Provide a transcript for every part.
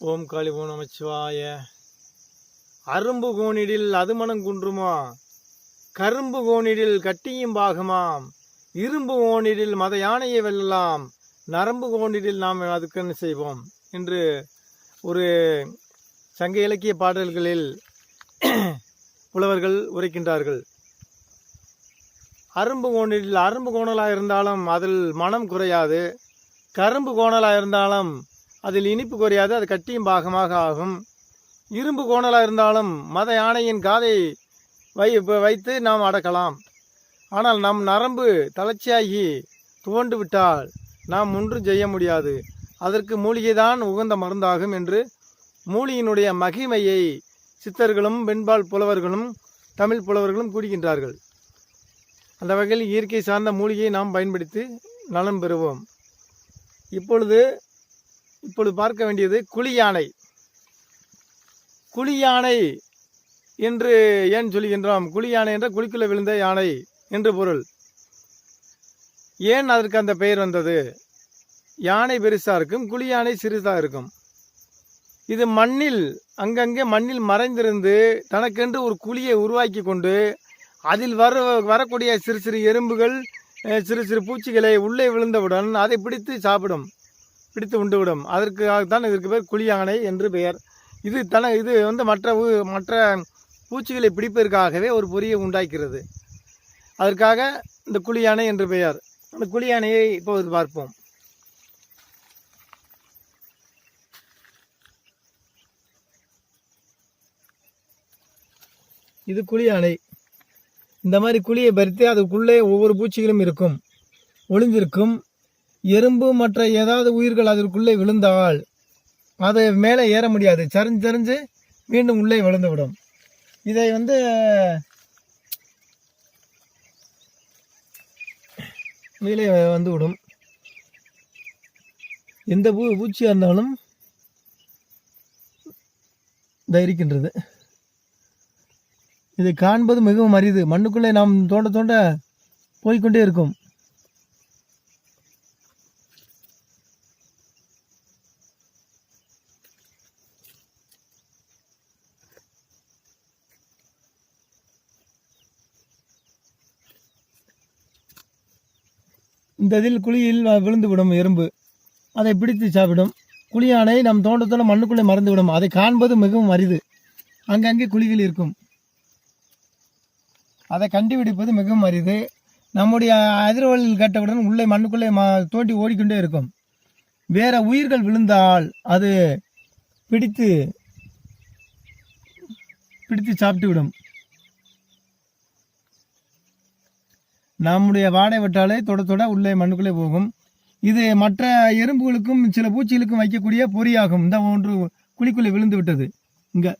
ஓம் காளி ஓம் நமச்சிவாய. அரும்பு கோணிடில் அதுமணம் குன்றுமா? கரும்பு கோணிடில் கட்டியும் பாகமாம். இரும்பு கோணிடில் மத யானையை வெல்லலாம். நரம்பு கோணிடில் நாம் அதுக்கென்னு செய்வோம்? என்று ஒரு சங்க இலக்கிய பாடல்களில் புலவர்கள் உரைக்கின்றார்கள். அரும்பு கோணில் அரும்பு கோணலாக இருந்தாலும் அதில் மனம் குறையாது. கரும்பு கோணலாக இருந்தாலும் அதில் இனிப்பு குறையாது அது கட்டியும் பாகமாக ஆகும். இரும்பு கோணலாக இருந்தாலும் மத யானையின் காதை வை வைத்து நாம் அடக்கலாம். ஆனால் நம் நரம்பு தளர்ச்சியாகி துவண்டு விட்டால் நாம் ஒன்றும் செய்ய முடியாது. அதற்கு மூலிகைதான் உகந்த மருந்தாகும் என்று மூலிகையினுடைய மகிமையை சித்தர்களும் வெண்பால் புலவர்களும் தமிழ் புலவர்களும் கூறுகின்றார்கள். அந்த வகையில் இயற்கை சார்ந்த மூலிகையை நாம் பயன்படுத்தி நலம் பெறுவோம். இப்பொழுது இப்பொழுது பார்க்க வேண்டியது குழி யானை குழி யானை என்று ஏன் சொல்கின்றோம்? குழி யானை என்ற குழிக்குள்ள விழுந்த யானை என்று பொருள். ஏன் அதற்கு அந்த பெயர் வந்தது? யானை பெருசாக இருக்கும் குழி யானை சிறிதாக இருக்கும். இது மண்ணில் அங்கங்கே மண்ணில் மறைந்திருந்து தனக்கென்று ஒரு குழியை உருவாக்கி கொண்டு அதில் வர வரக்கூடிய சிறு சிறு எறும்புகள் சிறு சிறு பூச்சிகளை உள்ளே விழுந்தவுடன் அதை பிடித்து சாப்பிடும். பிடித்து உண்டுவிடும். அதற்காகத்தான் இதற்கு பேர் குழியானை என்று பெயர். இது தன இது வந்து மற்ற மற்ற பூச்சிகளை பிடிப்பதற்காகவே ஒரு பொறியை உண்டாக்கிறது. அதற்காக இந்த குழியானை என்று பெயர். அந்த குழியானையை இப்போது பார்ப்போம். இது குழியானை. இந்த மாதிரி குழியை பறித்து அதுக்குள்ளே ஒவ்வொரு பூச்சிகளும் இருக்கும். ஒளிந்திருக்கும். எறும்பு மற்ற ஏதாவது உயிர்கள் அதற்குள்ளே விழுந்தால் அது மேலே ஏற முடியாது. சரிஞ்சு சரிஞ்சு மீண்டும் உள்ளே விழுந்து விடும் இதை வந்து மேலே வந்து விடும் எந்த பூ பூச்சியாக இருந்தாலும் தைரிக்கின்றது. இதை காண்பது மிகவும் அரிது. மண்ணுக்குள்ளே நாம் தோண்ட தோண்ட போய்கொண்டே இருக்கும். இந்த இதில் குழியில் விழுந்து விடும் எறும்பு. அதை பிடித்து சாப்பிடும். குழியானை நம் தோண்டத்தோட மண்ணுக்குள்ளே மறந்து விடும் அதை காண்பது மிகவும் அரிது. அங்கங்கே குழிகள் இருக்கும். அதை கண்டுபிடிப்பது மிகவும் அரிது. நம்முடைய அதிர்வலில் கேட்டவுடன் உள்ளே மண்ணுக்குள்ளே மா தோண்டி ஓடிக்கொண்டே இருக்கும். வேற உயிர்கள் விழுந்தால் அது பிடித்து பிடித்து சாப்பிட்டு விடும் நம்முடைய வாடை விட்டாலே தொட தொட உள்ளே மண்ணுக்குள்ளே போகும். இது மற்ற எறும்புகளுக்கும் சில பூச்சிகளுக்கும் வைக்கக்கூடிய பொறியாகும். இந்த ஒன்று குழிக்குள்ளே விழுந்து விட்டது. இங்க.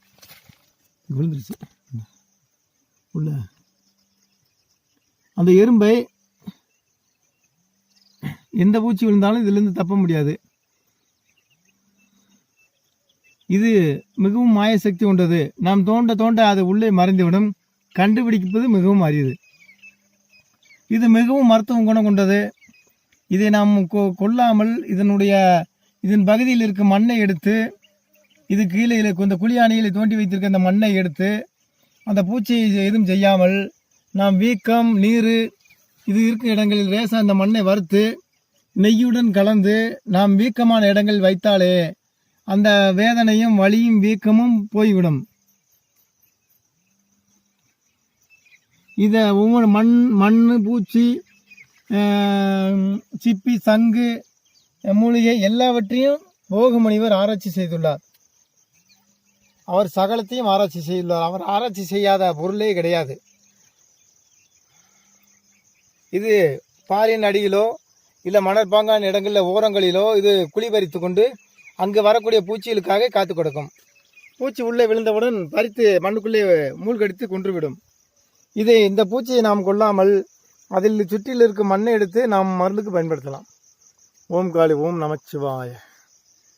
விழுந்துருச்சு. உள்ள. அந்த எறும்பை எந்த பூச்சி விழுந்தாலும் இதிலிருந்து தப்ப முடியாது. இது மிகவும் மாய சக்தி கொண்டது. நாம் தோண்ட தோண்ட அது உள்ளே மறைந்துவிடும். கண்டுபிடிப்பது மிகவும் அரியது இது மிகவும் மருத்துவ குணம் கொண்டது. இதை நாம் கொ- கொல்லாமல் இதனுடைய இதன் பகுதியில் இருக்கும் மண்ணை எடுத்து இது கீழே இந்த குழியானையில் தோண்டி வைத்திருக்க அந்த மண்ணை எடுத்து அந்த பூச்சியை எதுவும் செய்யாமல் நாம் வீக்கம் நீர் இது இருக்கும் இடங்களில் லேசா அந்த மண்ணை வறுத்து நெய்யுடன் கலந்து நாம் வீக்கமான இடங்களில் வைத்தாலே அந்த வேதனையும் வலியும் வீக்கமும் போய்விடும். இதை ஒவ்வொரு மண் மண் பூச்சி சிப்பி சங்கு மூலிகை எல்லாவற்றையும் போகமணிவர் ஆராய்ச்சி செய்துள்ளார். அவர் சகலத்தையும் ஆராய்ச்சி செய்துள்ளார். அவர் ஆராய்ச்சி செய்யாத பொருளே கிடையாது. இது பாலின் அடியிலோ இல்லை மணற்பாங்கான இடங்களில் ஓரங்களிலோ இது குழி பறித்து கொண்டு அங்கு வரக்கூடிய பூச்சிகளுக்காக காத்து கொடுக்கும். பூச்சி உள்ளே விழுந்தவுடன் பறித்து மண்ணுக்குள்ளே மூழ்கடித்து கொன்றுவிடும். இதை இந்த பூச்சியை நாம் கொல்லாமல் அதில் சுற்றில் இருக்கும் மண்ணை எடுத்து நாம் மருந்துக்கு பயன்படுத்தலாம். ஓம் காளி ஓம் நமச்சிவாய